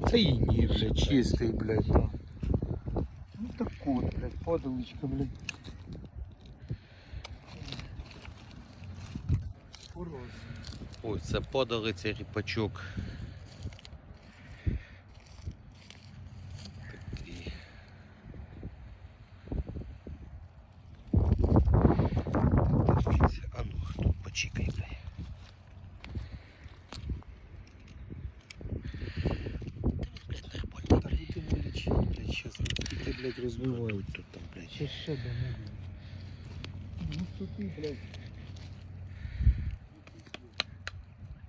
Та і ні, блядь, чистий, блядь. Да. Ну так от, блядь, падалочка, блядь. Порос. Ой, це подалиця ріпачок. Такий. Дивіться, а ну, тут почекай, блядь. Так будемо блядь, щас блядь, розвивають. Тут там, блядь. Ще ще дамо. Ну що блядь.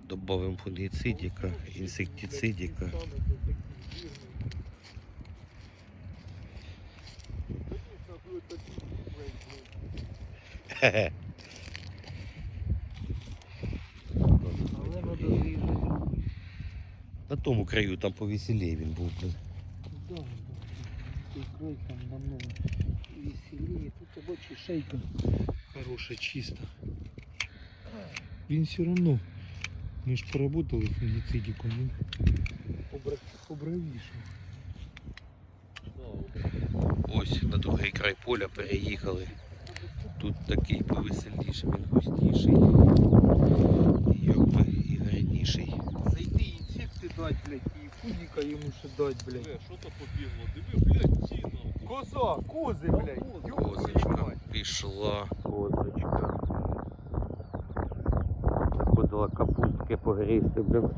Добавим фунгіцидіка, інсектицидіка. Хе-хе. На тому краю там повеселее він був. блін. Да, да. Той край там намного веселее. Тут бачу шейка хорошая, чисто. Він все равно. Ми ж поработали фунгицидиком. Він побра- побравіше. Ось на другий край поля переїхали. Тут такий повеселіший, він густіший. Якби і гарніший. Зайти інсекти дать, блядь, і ему йому ще дать, блядь. Бля, що то побігло? Диви, блядь, ці. Коза, кози, блядь. Козочка пішла, козочка. Заходила капустки погрізти, блин.